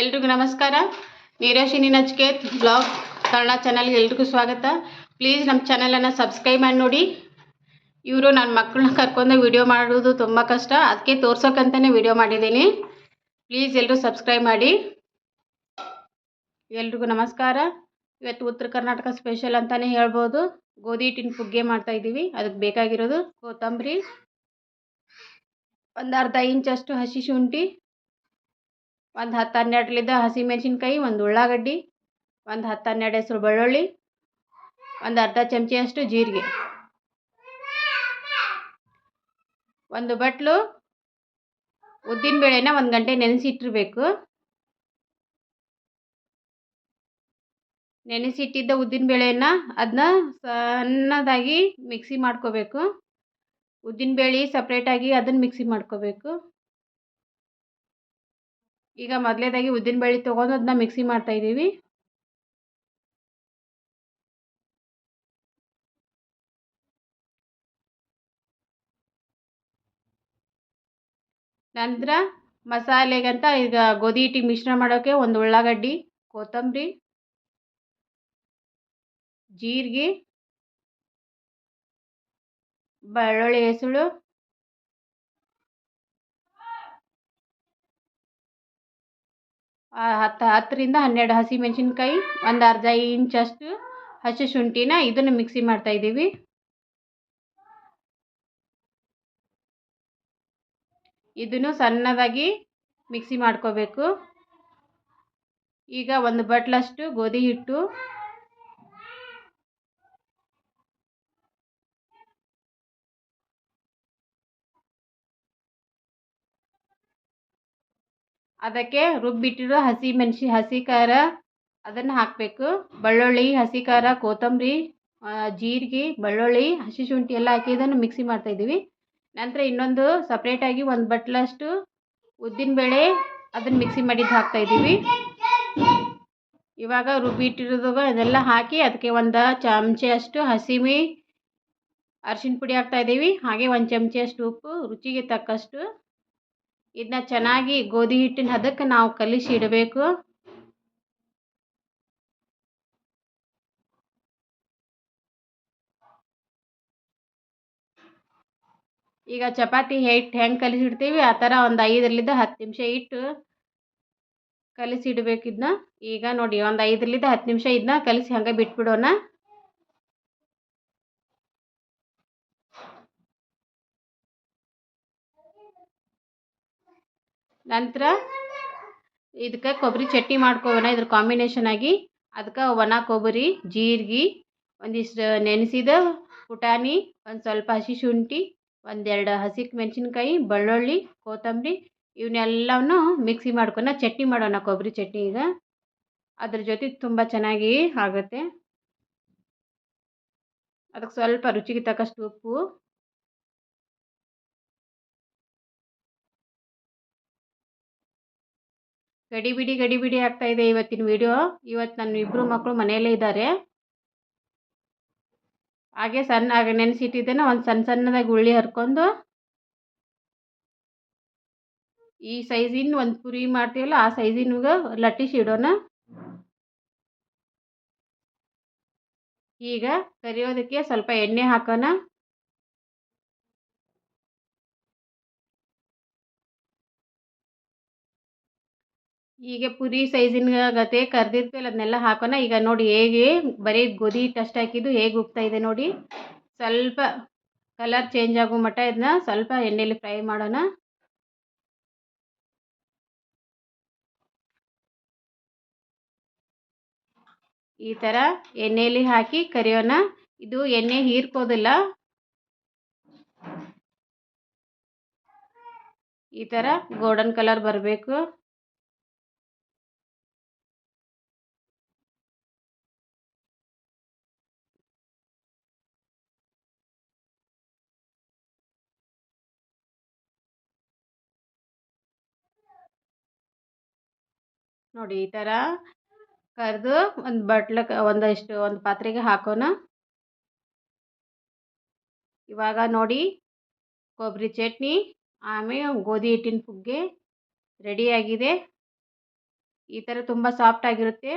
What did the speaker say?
ಎಲ್ರಿಗೂ ನಮಸ್ಕಾರ. ನೀರಾಶಿನಿ ನಚ್ಕೇತ್ ಬ್ಲಾಗ್ ಕನ್ನಡ ಚಾನಲ್ಗೆ ಎಲ್ರಿಗೂ ಸ್ವಾಗತ. ಪ್ಲೀಸ್ ನಮ್ಮ ಚಾನಲನ್ನು ಸಬ್ಸ್ಕ್ರೈಬ್ ಮಾಡಿ ನೋಡಿ. ಇವರು ನನ್ನ ಮಕ್ಕಳನ್ನ ಕರ್ಕೊಂಡು ವಿಡಿಯೋ ಮಾಡೋದು ತುಂಬ ಕಷ್ಟ. ಅದಕ್ಕೆ ತೋರ್ಸೋಕ್ಕಂತಲೇ ವಿಡಿಯೋ ಮಾಡಿದ್ದೀನಿ. ಪ್ಲೀಸ್ ಎಲ್ಲರೂ ಸಬ್ಸ್ಕ್ರೈಬ್ ಮಾಡಿ. ಎಲ್ರಿಗೂ ನಮಸ್ಕಾರ. ಇವತ್ತು ಉತ್ತರ ಕರ್ನಾಟಕ ಸ್ಪೆಷಲ್ ಅಂತಲೇ ಹೇಳ್ಬೋದು. ಗೋಧಿ ಹಿಟ್ಟಿನ ಪುಗ್ಗೆ ಮಾಡ್ತಾಯಿದ್ದೀವಿ ಅದಕ್ಕೆ ಬೇಕಾಗಿರೋದು ಕೊತ್ತಂಬರಿ. ಒಂದು ಅರ್ಧ ಇಂಚಷ್ಟು ಹಸಿ ಶುಂಠಿ. ಒಂದು ಹತ್ತು ಹನ್ನೆರಡಲಿದ್ದ ಹಸಿಮೆಣ್ಸಿನ್ಕಾಯಿ, ಒಂದು ಉಳ್ಳಾಗಡ್ಡಿ, ಒಂದು ಹತ್ತು ಹನ್ನೆರಡು ಹೆಸರು ಬೆಳ್ಳುಳ್ಳಿ, ಒಂದು ಅರ್ಧ ಚಮಚೆಯಷ್ಟು ಜೀರಿಗೆ. ಒಂದು ಬಟ್ಲು ಉದ್ದಿನಬೇಳೆನ ಒಂದು ಗಂಟೆ ನೆನೆಸಿಟ್ಟಿರಬೇಕು. ನೆನೆಸಿಟ್ಟಿದ್ದ ಉದ್ದಿನಬೇಳೆನ ಅದನ್ನ ಸಣ್ಣದಾಗಿ ಮಿಕ್ಸಿ ಮಾಡ್ಕೋಬೇಕು. ಉದ್ದಿನಬೇಳೆ ಸಪ್ರೇಟಾಗಿ ಅದನ್ನು ಮಿಕ್ಸಿ ಮಾಡ್ಕೋಬೇಕು. ಈಗ ಮೊದಲೇದಾಗಿ ಉದ್ದಿನಬೇಳೆ ತೊಗೊಂಡು ಅದನ್ನ ಮಿಕ್ಸಿ ಮಾಡ್ತಾಯಿದ್ದೀವಿ ನಂತರ ಮಸಾಲೆಗಂತ ಈಗ ಗೋಧಿ ಹಿಟ್ಟಿಗೆ ಮಿಶ್ರಣ ಮಾಡೋಕ್ಕೆ ಒಂದು ಉಳ್ಳಾಗಡ್ಡಿ, ಕೊತ್ತಂಬರಿ, ಜೀರಿಗೆ, ಬೆಳ್ಳುಳ್ಳಿ ಹೆಸಳು ಹತ್ತು ಹತ್ತರಿಂದ ಹನ್ನೆರಡು ಹಸಿಮೆಣ್ಸಿನ್ಕಾಯಿ, ಒಂದು ಅರ್ಧ ಇಂಚಷ್ಟು ಹಸಿ ಶುಂಠಿನ ಇದನ್ನು ಮಿಕ್ಸಿ ಮಾಡ್ತಾಯಿದ್ದೀವಿ ಇದನ್ನು ಸಣ್ಣದಾಗಿ ಮಿಕ್ಸಿ ಮಾಡ್ಕೋಬೇಕು. ಈಗ ಒಂದು ಬಟ್ಲಷ್ಟು ಗೋಧಿ ಹಿಟ್ಟು ಅದಕ್ಕೆ ರುಬ್ಬಿಟ್ಟಿರೋ ಹಸಿ ಮೆಣಸಿ ಹಸಿ ಖಾರ ಅದನ್ನು ಹಾಕಬೇಕು. ಬೆಳ್ಳುಳ್ಳಿ, ಹಸಿ ಖಾರ, ಕೊತ್ತಂಬರಿ ಜೀರಿಗೆ, ಬೆಳ್ಳುಳ್ಳಿ, ಹಸಿ ಶುಂಠಿ ಎಲ್ಲ ಹಾಕಿ ಇದನ್ನು ಮಿಕ್ಸಿ ಮಾಡ್ತಾಯಿದ್ದೀವಿ ನಂತರ ಇನ್ನೊಂದು ಸಪ್ರೇಟಾಗಿ ಒಂದು ಬಟ್ಲಷ್ಟು ಉದ್ದಿನಬೇಳೆ ಅದನ್ನು ಮಿಕ್ಸಿ ಮಾಡಿದ್ದು ಹಾಕ್ತಾಯಿದ್ದೀವಿ ಇವಾಗ ರುಬ್ಬಿಟ್ಟಿರೋದು ಅದೆಲ್ಲ ಹಾಕಿ ಅದಕ್ಕೆ ಒಂದು ಚಮಚೆಯಷ್ಟು ಹಸಿಮಿ ಅರಿಶಿನ ಪುಡಿ ಹಾಕ್ತಾಯಿದ್ದೀವಿ ಹಾಗೆ ಒಂದು ಚಮಚೆಯಷ್ಟು ಉಪ್ಪು, ರುಚಿಗೆ ತಕ್ಕಷ್ಟು ಇದನ್ನ ಚೆನ್ನಾಗಿ ಗೋಧಿ ಹಿಟ್ಟಿನ ಹದಕ್ಕೆ ನಾವು ಕಲಿಸಿ ಇಡಬೇಕು. ಈಗ ಚಪಾತಿ ಹಿಟ್ಟು ಹೆಂಗೆ ಕಲಿಸಿಡ್ತೀವಿ ಆ ಥರ ಒಂದು ಐದರಿಂದ ಹತ್ತು ನಿಮಿಷ ಇಟ್ಟು ಕಲಿಸಿಡ್ಬೇಕು ಇದನ್ನ ಈಗ ನೋಡಿ, ಒಂದು ಐದರಿಂದ ಹತ್ತು ನಿಮಿಷ ಇದನ್ನ ಕಲಿಸಿ ಹಂಗೆ ಬಿಟ್ಬಿಡೋಣ. ನಂತರ ಇದಕ್ಕೆ ಕೊಬ್ಬರಿ ಚಟ್ನಿ ಮಾಡ್ಕೋಣ ಇದ್ರ ಕಾಂಬಿನೇಷನ್ ಆಗಿ. ಅದಕ್ಕೆ ಒಣ ಕೊಬ್ಬರಿ, ಜೀರಿಗೆ, ಒಂದಿಷ್ಟು ನೆನೆಸಿದ ಪುಟಾಣಿ, ಒಂದು ಸ್ವಲ್ಪ ಹಸಿ ಶುಂಠಿ ಒಂದೆರಡು ಹಸಿ ಮೆಣಸಿನ್ಕಾಯಿ, ಬೆಳ್ಳುಳ್ಳಿ, ಕೊತ್ತಂಬರಿ ಇವನ್ನೆಲ್ಲವನ್ನು ಮಿಕ್ಸಿ ಮಾಡ್ಕೊಂಡು ಚಟ್ನಿ ಮಾಡೋಣ ಕೊಬ್ಬರಿ ಚಟ್ನಿ ಈಗ. ಅದ್ರ ಜೊತೆ ತುಂಬ ಚೆನ್ನಾಗಿ ಆಗುತ್ತೆ. ಅದಕ್ಕೆ ಸ್ವಲ್ಪ ರುಚಿಗೆ ತಕ್ಕಷ್ಟು ಉಪ್ಪು. ಗಡಿಬಿಡಿ ಗಡಿಬಿಡಿ ಆಗ್ತಾ ಇದೆ ಇವತ್ತಿನ ವಿಡಿಯೋ ಇವತ್ತು ನನ್ನ ಇಬ್ಬರು ಮಕ್ಕಳು ಮನೆಯಲ್ಲೇ ಇದ್ದಾರೆ. ಹಾಗೆ ಸಣ್ಣ ಆಗ ನೆನೆಸಿಟ್ಟಿದ್ದೇನೆ, ಒಂದು ಸಣ್ಣ ಸಣ್ಣದಾಗಿ ಉಳ್ಳಿ ಹರ್ಕೊಂಡು. ಈ ಸೈಜಿನ ಒಂದು ಪುರಿ ಮಾಡ್ತೀವಲ್ಲ, ಆ ಸೈಜಿನ ಲಟ್ಟಿಸಿ ಇಡೋಣ ಈಗ ಕರಿಯೋದಕ್ಕೆ ಸ್ವಲ್ಪ ಎಣ್ಣೆ ಹಾಕೋಣ. ಹೀಗೆ ಪುರಿ ಸೈಜಿನ ಗತೆ ಕರ್ದಿರ್ತೀವಲ್ಲ ಅದನ್ನೆಲ್ಲ ಹಾಕೋಣ. ಈಗ ನೋಡಿ ಹೇಗೆ, ಬರೀ ಗೋಧಿ ಟಸ್ಟ್ ಹಾಕಿದ್ದು ಹೇಗೆ ಉಪ್ತಾ ಇದೆ ನೋಡಿ. ಸ್ವಲ್ಪ ಕಲರ್ ಚೇಂಜ್ ಆಗೋ ಮಟ್ಟ ಇದನ್ನ ಸ್ವಲ್ಪ ಎಣ್ಣೆಯಲ್ಲಿ ಫ್ರೈ ಮಾಡೋಣ. ಈ ಥರ ಎಣ್ಣೆಯಲ್ಲಿ ಹಾಕಿ ಕರಿಯೋಣ. ಇದು ಎಣ್ಣೆ ಹೀರ್ಕೋದಿಲ್ಲ. ಈ ಥರ ಗೋಲ್ಡನ್ ಕಲರ್ ಬರಬೇಕು. ನೋಡಿ ಈ ಥರ ಕರೆದು ಒಂದು ಬಟ್ಲಕ್ಕೆ ಒಂದಷ್ಟು, ಒಂದು ಪಾತ್ರೆಗೆ ಹಾಕೋಣ. ಇವಾಗ ನೋಡಿ ಕೊಬ್ಬರಿ ಚಟ್ನಿ ಆಮೇಲೆ ಗೋಧಿ ಹಿಟ್ಟಿನ ಪುಗ್ಗೆ ರೆಡಿಯಾಗಿದೆ ಈ ಥರ ತುಂಬ ಸಾಫ್ಟಾಗಿರುತ್ತೆ